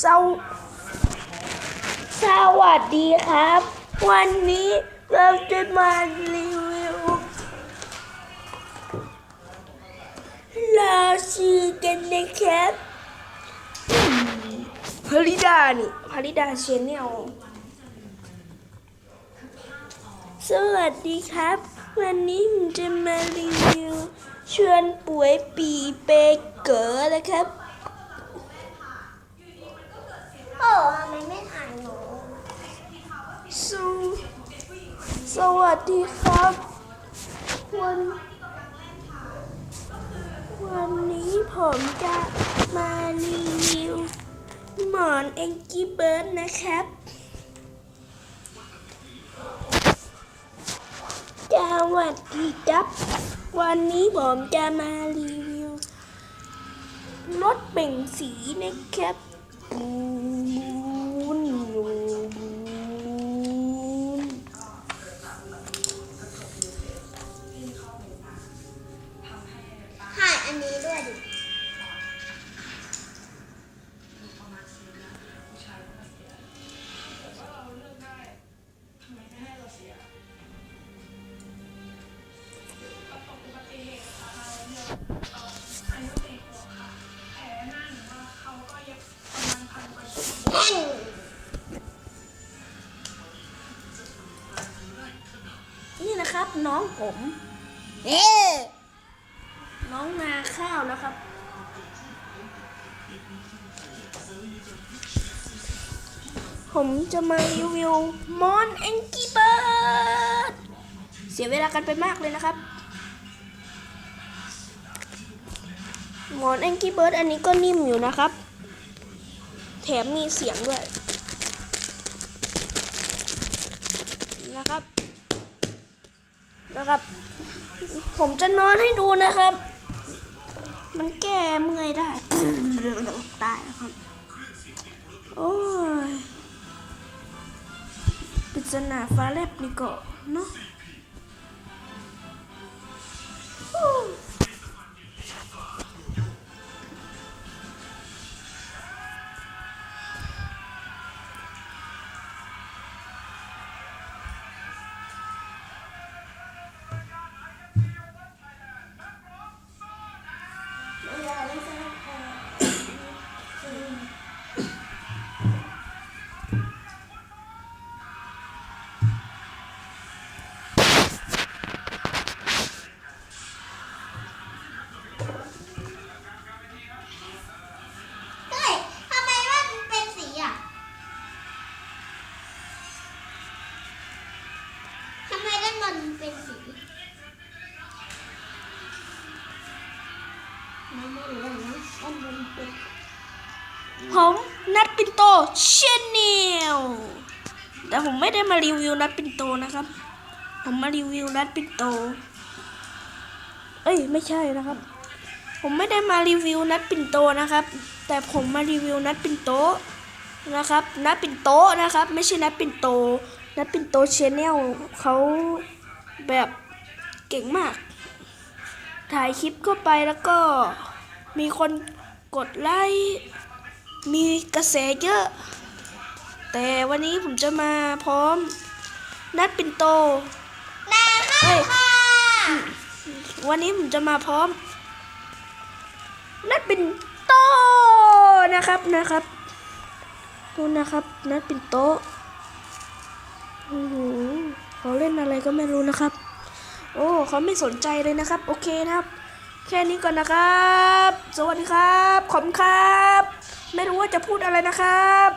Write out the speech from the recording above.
สวสวัสดีครับ วันนี้เราจะมารีวิวลาซีกันนะครับพริดานี่พริดาเชนแนลสวัสดีครับ วันนี้ผมจะมารีวิวชวนป่วยปีเปเก๋อนะครับ โอ้ทำไมไม่ถ่ายหนูสวสวัสดีครับ วันวันนี้ผมจะมารีวิวหมอนเอ็งกี้เบิร์ดนะครับ สวัสดีครับ วันนี้ผมจะมารีวิวรถเบ่งสีนะครับ บูนบูนถ่ายอันนี้ด้วยดิ ครับ น้องผมเอ๊ะน้องนาข้าวนะครับ ผมจะมารีวิวมอนแองกี้เบิร์ดเสียเวลากันไปมากเลยนะครับหมอนแองกี้เบิร์ดอันนี้ก็นิ่มอยู่นะครับ แถมมีเสียงด้วยนะครับ นะครับ ผมจะนอนให้ดูนะครับ มันแก้เมื่อยได้ตายนะครับ โอ้ยปริศนาฟ้าแลบนี่ก็เนาะ มด้านเป็นสีผมนัดปินโตเชนเนลแต่ผมไม่ได้มารีวิวนัดปินโตนะครับ ผมมารีวิวนัดปินโต เอ้ยไม่ใช่นะครับ ผมไม่ได้มารีวิวนัดปินโตนะครับ แต่ผมมารีวิวนัดปินโตนะครับนัดปินโตนะครับ ไม่ใช่นัดปินโตนัดปินโตเชแนลเขา แบบเก่งมาก ถ่ายคลิปเข้าไปแล้วก็มีคนกดไลค์มีกระแสเยอะ แต่วันนี้ผมจะมาพร้อม นัดปินโตน้าวยค่ะ วันนี้ผมจะมาพร้อม นัดปินโตนะครับนะครับดูนะครับ นัดปินโตอ้โห เขาเล่นอะไรก็ไม่รู้นะครับ โอ้เขาไม่สนใจเลยนะครับ โอเคนะครับ แค่นี้ก่อนนะครับ สวัสดีครับ ขอบคุณครับ ไม่รู้ว่าจะพูดอะไรนะครับ